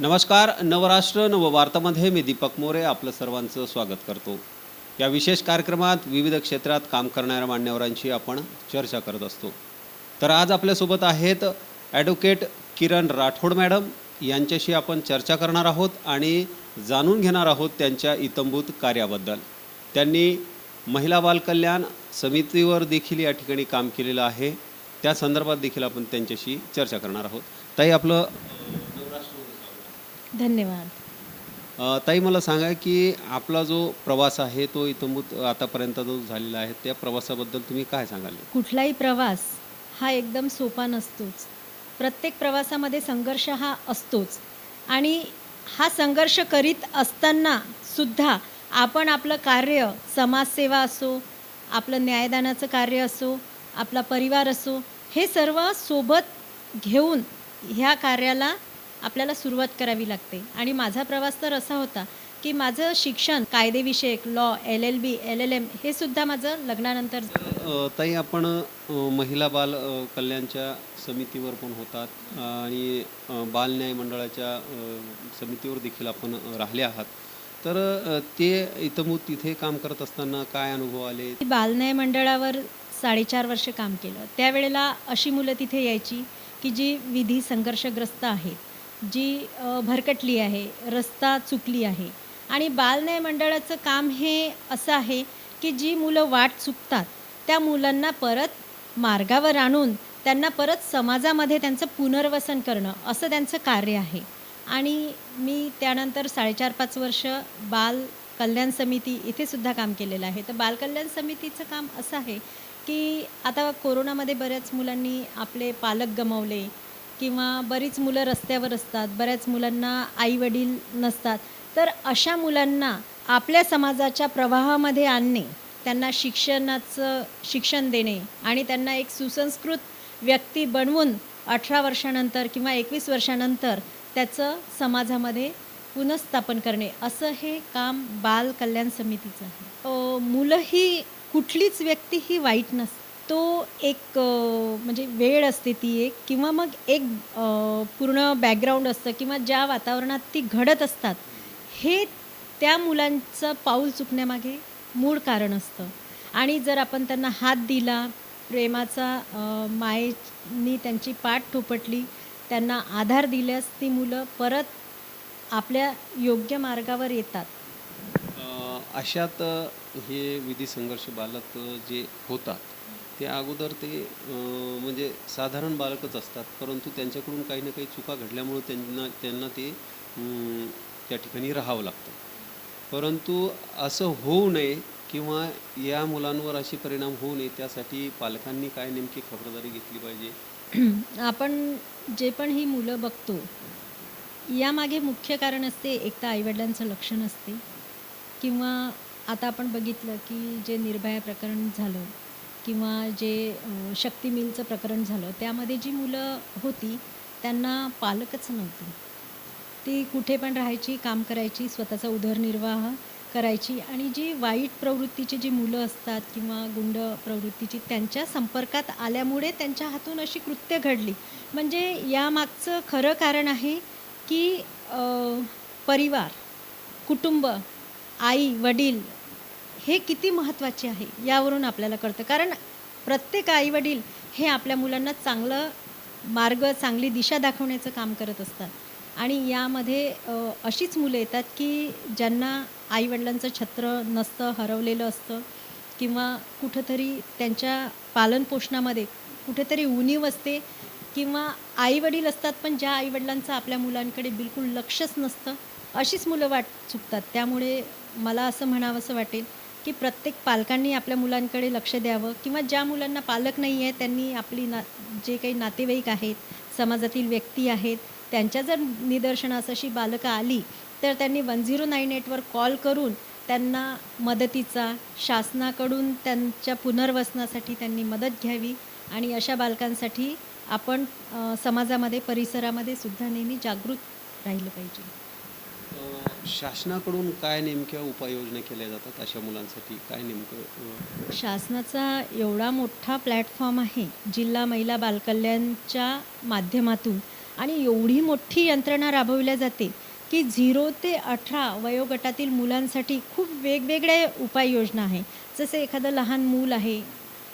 नमस्कार नवराष्ट्र नववार्तामध्ये मी दीपक मोरे आपलं सर्वांचं स्वागत करतो. या विशेष कार्यक्रमात विविध क्षेत्रात काम करणाऱ्या मान्यवरांशी आपण चर्चा करत असतो. तर आज आपल्यासोबत आहेत ॲडव्होकेट किरण राठोड मॅडम. यांच्याशी आपण चर्चा करणार आहोत आणि जाणून घेणार आहोत त्यांच्या इतंभूत कार्याबद्दल. त्यांनी महिला बालकल्याण समितीवर देखील या ठिकाणी काम केलेलं आहे. त्या संदर्भात देखील आपण त्यांच्याशी चर्चा करणार आहोत. ताई आपलं धन्यवाद. अ, ताई मला सांगा की आपला जो प्रवास आहे तो इतंभूत आतापर्यंत जो झालेला आहे त्या प्रवासाबद्दल तुम्ही काय सांगाल? कुठलाही प्रवास हा एकदम सोपा नसतोच. प्रत्येक प्रवासामध्ये संघर्ष हा असतोच. आणि हा संघर्ष करीत असताना सुद्धा आपण आपलं कार्य समाजसेवा असो आपलं न्यायदानाचं कार्य असो आपला परिवार असो हे सर्व सोबत घेऊन ह्या कार्याला आपल्याला सुरुवात करावी लागते. आणि माझा प्रवास तर असा होता की माझं शिक्षण कायदेविषयक law L L B L L M हे सुद्धा माझं लग्नानंतर ताई आपण महिला बाल कल्याणच्या समितीवर पण होतात. आणि बाल न्याय मंडळाच्या समितीवर देखील आपण राहिले आहात. तर ते इतंभूत तिथे काम करत असताना काय अनुभव आले? मी बालन्याय मंडळावर साडेचार वर्ष काम केलं. त्यावेळेला अशी मुलं तिथे यायची की जी विधी संघर्षग्रस्त आहेत. जी भरकटली आहे रस्ता चुकली आहे. आणि बालन्याय मंडळाचं काम हे असं आहे की जी मुलं वाट चुकतात त्या मुलांना परत मार्गावर आणून त्यांना परत समाजामध्ये त्यांचं पुनर्वसन करणं असं त्यांचं कार्य आहे. आणि मी त्यानंतर साडेचार पाच वर्ष बाल कल्याण समिती इथे सुद्धा काम केलेलं आहे. तर बाल कल्याण समितीचं काम असं आहे की आता कोरोनामध्ये बऱ्याच मुलांनी आपले पालक गमावले किंवा बरीच मुलं रस्त्यावर असतात बऱ्याच मुलांना आईवडील नसतात तर अशा मुलांना आपल्या समाजाच्या प्रवाहामध्ये आणणे त्यांना शिक्षणाचं शिक्षण देणे आणि त्यांना एक सुसंस्कृत व्यक्ती बनवून अठरा वर्षानंतर किंवा एकवीस वर्षानंतर त्याचं समाजामध्ये पुनर्स्थापन करणे असं हे काम बाल कल्याण समितीचं आहे. मुलं ही कुठलीच व्यक्ती ही वाईट नसते. तो एक म्हणजे वेळ असते ती एक किंवा मग एक पूर्ण बॅकग्राऊंड असतं किंवा ज्या वातावरणात ती घडत असतात हे त्या मुलांचं पाऊल चुकण्यामागे मूळ कारण असतं. आणि जर आपण त्यांना हात दिला प्रेमाचा मायेनी त्यांची पाठ ठोपटली त्यांना आधार दिल्यास ती मुलं परत आपल्या योग्य मार्गावर येतात. अशात हे विधी संघर्ष बालक जे होतात ते अगोदर ते म्हणजे साधारण बालकच असतात परंतु त्यांच्याकडून काही ना काही चुका घडल्यामुळे त्यांना त्यांना ते त्या ठिकाणी राहावं लागतं. परंतु असं होऊ नये किंवा या मुलांवर असे परिणाम होऊ नये त्यासाठी पालकांनी काय नेमकी खबरदारी घेतली पाहिजे? आपण जे पण ही मुलं बघतो यामागे मुख्य कारण असते एक तर आईवडिलांचं लक्ष नसते किंवा आता आपण बघितलं की जे निर्भया प्रकरण झालं किंवा जे शक्ती मिलचं प्रकरण झालं त्यामध्ये जी मुलं होती त्यांना पालकच नव्हती. ती कुठे पण राहायची काम करायची स्वतःचा उदरनिर्वाह करायची आणि जी वाईट प्रवृत्तीची जी मुलं असतात किंवा गुंड प्रवृत्तीची त्यांच्या संपर्कात आल्यामुळे त्यांच्या हातून अशी कृत्य घडली. म्हणजे यामागचं खरं कारण आहे की परिवार कुटुंब आई वडील हे किती महत्त्वाचे आहे यावरून आपल्याला कळतं. कारण प्रत्येक आईवडील हे आपल्या मुलांना चांगलं मार्ग चांगली दिशा दाखवण्याचं काम करत असतात. आणि यामध्ये अशीच मुलं येतात की ज्यांना आईवडिलांचं छत्र नसतं हरवलेलं असतं किंवा कुठंतरी त्यांच्या पालनपोषणामध्ये कुठेतरी उणीव असते किंवा आईवडील असतात पण ज्या आईवडिलांचं आपल्या मुलांकडे बिलकुल लक्षच नसतं अशीच मुलं वाट चुकतात. त्यामुळे मला असं म्हणावंसं वाटेल की प्रत्येक पालकांनी आपल्या मुलांकडे लक्ष द्यावं किंवा ज्या मुलांना पालक नाही आहे त्यांनी आपली ना जे काही नातेवाईक आहेत समाजातील व्यक्ती आहेत त्यांच्या जर निदर्शनास अशी बालकं आली तर त्यांनी वन झिरो नाईन एटवर कॉल करून त्यांना मदतीचा शासनाकडून त्यांच्या पुनर्वसनासाठी त्यांनी मदत घ्यावी आणि अशा बालकांसाठी आपण समाजामध्ये परिसरामध्ये सुद्धा नेहमी जागृत राहिलं पाहिजे. शासनाकडून काय नेमक्या उपाययोजना केल्या जातात अशा मुलांसाठी? काय नेमकं शासनाचा एवढा मोठा प्लॅटफॉर्म आहे जिल्हा महिला बालकल्याणच्या माध्यमातून आणि एवढी मोठी यंत्रणा राबवल्या जाते की झिरो ते अठरा वयोगटातील मुलांसाठी खूप वेगवेगळ्या उपाययोजना आहे. जसे एखादं लहान मूल आहे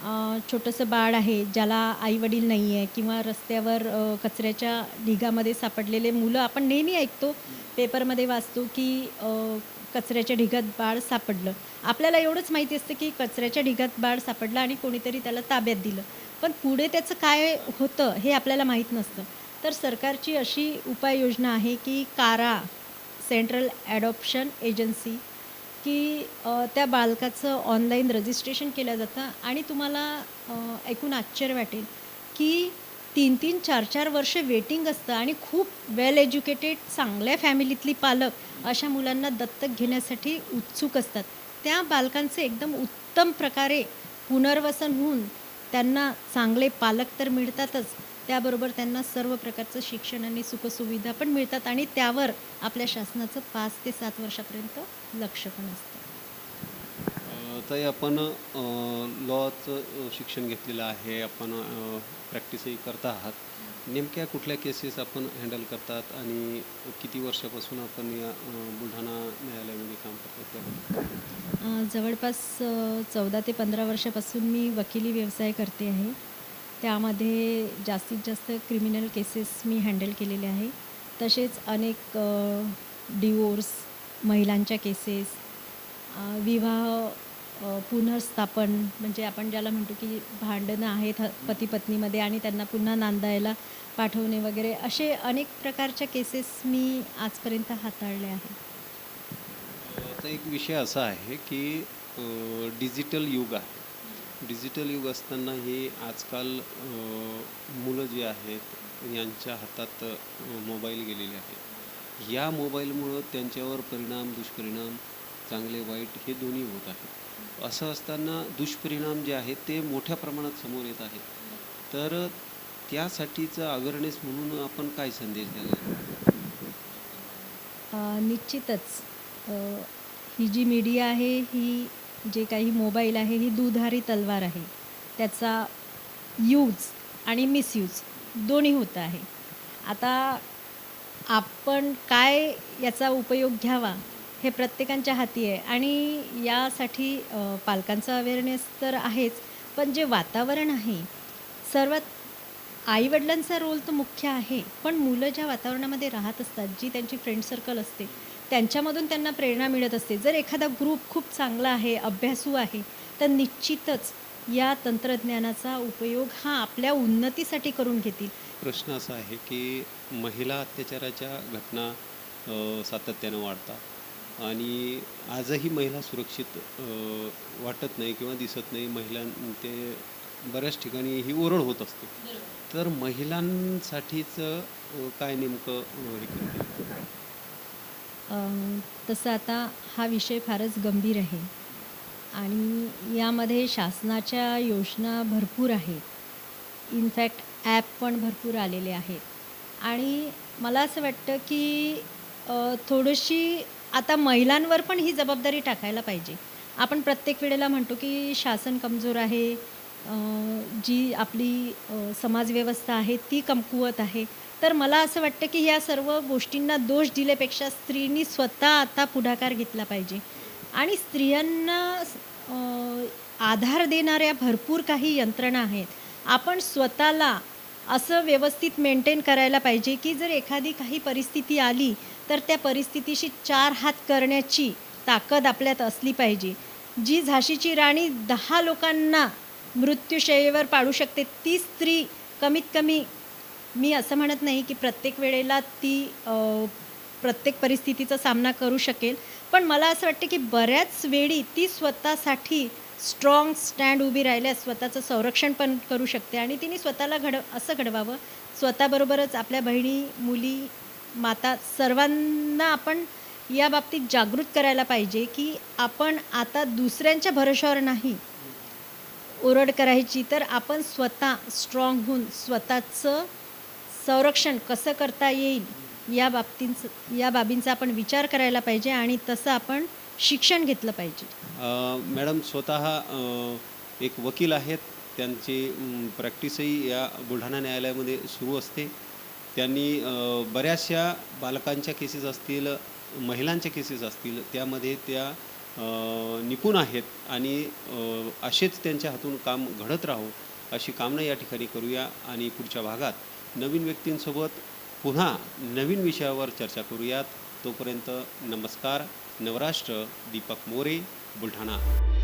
छोटंसं बाळ आहे ज्याला आईवडील नाही आहे किंवा रस्त्यावर कचऱ्याच्या ढिगामध्ये सापडलेले मुलं आपण नेहमी ऐकतो पेपरमध्ये वाचतो की कचऱ्याच्या ढिगात बाळ सापडलं. आपल्याला एवढंच माहिती असतं की कचऱ्याच्या ढिगात बाळ सापडलं आणि कोणीतरी त्याला ताब्यात दिलं. पण पुढे त्याचं काय होतं हे आपल्याला माहीत नसतं. तर सरकारची अशी उपाययोजना आहे की कारा सेंट्रल ॲडॉप्शन एजन्सी की त्या बालकाचं ऑनलाईन रजिस्ट्रेशन केलं जातं आणि तुम्हाला ऐकून आश्चर्य वाटेल की तीन तीन चार चार वर्ष वेटिंग असतं आणि खूप वेल एज्युकेटेड चांगल्या फॅमिलीतली पालक अशा मुलांना दत्तक घेण्यासाठी उत्सुक असतात. त्या बालकांचे एकदम उत्तम प्रकारे पुनर्वसन होऊन त्यांना चांगले पालक तर मिळतातच. त्याबरोबर त्यांना सर्व प्रकारचं शिक्षण आणि सुखसुविधा पण मिळतात आणि त्यावर आपल्या शासनाचं पाच ते सात वर्षापर्यंत लक्ष पण असतं. ताई आपण लॉचं शिक्षण घेतलेलं आहे. आपण प्रॅक्टिसही करता आहात. नेमक्या कुठल्या केसेस आपण हँडल करतात आणि किती वर्षापासून आपण या बुलढाणा न्यायालयामध्ये काम करतात जवळपास चौदा ते पंधरा वर्षापासून मी वकिली व्यवसाय करते आहे. त्यामध्ये जास्तीत जास्त क्रिमिनल केसेस मी हँडल केलेले आहे. तसेच अनेक डिवोर्स महिलांच्या केसेस विवाह पुनर्स्थापन म्हणजे आपण ज्याला म्हणतो की भांडणं आहेत ह- पती पत्नीमध्ये आणि त्यांना पुन्हा नांदायला पाठवणे वगैरे असे अनेक प्रकारच्या केसेस मी आजपर्यंत हाताळल्या आहेत. आता एक विषय असा आहे की डिजिटल युग आहे. डिजिटल युग असताना हे आजकाल मुलं जी आहेत यांच्या हातात मोबाईल गेलेले आहेत. या मोबाईलमुळं त्यांच्यावर परिणाम दुष्परिणाम चांगले वाईट हे दोन्ही होत आहेत. असं असताना दुष्परिणाम जे आहेत ते मोठ्या प्रमाणात समोर येत आहेत. तर त्यासाठीचं अवेअरनेस म्हणून आपण काय संदेश द्यायला निश्चितच. ही जी मीडिया आहे ही जे काही मोबाईल आहे ही दुधारी तलवार आहे. त्याचा यूज आणि मिसयूज दोन्ही होत आहे. आता आपण काय याचा उपयोग घ्यावा हे प्रत्येकांच्या हाती आहे. आणि यासाठी पालकांचा अवेअरनेस तर आहेच पण जे वातावरण आहे सर्वात आईवडिलांचा रोल तर मुख्य आहे पण मुलं ज्या वातावरणामध्ये राहत असतात जी त्यांची फ्रेंड सर्कल असते त्यांच्यामधून त्यांना प्रेरणा मिळत असते. जर एखादा ग्रुप खूप चांगला आहे अभ्यासू आहे तर निश्चितच या तंत्रज्ञानाचा उपयोग हा आपल्या उन्नतीसाठी करून घेतील. प्रश्न असा आहे की महिला अत्याचाराच्या घटना सातत्यानं वाढतात आणि आजही महिला सुरक्षित वाटत नाही किंवा दिसत नाही. महिलां ते बऱ्याच ठिकाणी ही ओरड होत असते. तर महिलांसाठीच काय नेमकं तसं आता हा विषय फारच गंभीर आहे आणि यामध्ये शासनाच्या योजना भरपूर आहेत. इनफॅक्ट ॲप पण भरपूर आलेले आहेत. आणि मला असं वाटतं की थोडीशी आता महिलांवर पण ही जबाबदारी टाकायला पाहिजे. आपण प्रत्येक वेळेला म्हणतो की शासन कमजोर आहे जी आपली समाजव्यवस्था आहे ती कमकुवत आहे. तर मला असं वाटतं की या सर्व गोष्टींना दोष दिल्यापेक्षा स्त्रीनी स्वतः आता पुढाकार घेतला पाहिजे. आणि स्त्रियांना आधार देणाऱ्या भरपूर काही यंत्रणा आहेत. आपण स्वतःला असं व्यवस्थित मेंटेन करायला पाहिजे की जर एखादी काही परिस्थिती आली तर त्या परिस्थितीशी चार हात करण्याची ताकद आपल्यात असली पाहिजे. जी झाशीची राणी दहा लोकांना मृत्यूशयेवर पाडू शकते ती स्त्री कमीत कमी मी असं म्हणत नाही की प्रत्येक वेळेला ती प्रत्येक परिस्थितीचा सामना करू शकेल पण मला असं वाटतं की बऱ्याच वेळी ती स्वतःसाठी स्ट्रॉंग स्टँड उभी राहिल्यास स्वतःचं संरक्षण पण करू शकते. आणि तिने स्वतःला घड असं घडवावं स्वतःबरोबरच आपल्या बहिणी मुली माता सर्वांना आपण या बाबतीत जागृत करायला पाहिजे की आपण आता दुसऱ्यांच्या भरोशावर नाही. ओरड करायची तर आपण स्वतः स्ट्रॉंग होऊन स्वतःचं संरक्षण कसं करता येईल या बाबतींचं या बाबींचा आपण विचार करायला पाहिजे. आणि तसं आपण शिक्षण घेतलं पाहिजे. मॅडम स्वतः एक वकील आहेत. त्यांची प्रॅक्टिसही या बुलढाणा न्यायालयामध्ये सुरू असते. त्यांनी बऱ्याचशा बालकांच्या केसेस असतील महिलांच्या केसेस असतील त्यामध्ये त्या निपुण आहेत आणि असेच त्यांच्या हातून काम घडत राहो अशी कामना या ठिकाणी करूया आणि पुढच्या भागात नवीन व्यक्तींसोबत पुन्हा नवीन विषयावर चर्चा करूयात. तोपर्यंत नमस्कार. नवराष्ट्र दीपक मोरे बुलढाणा.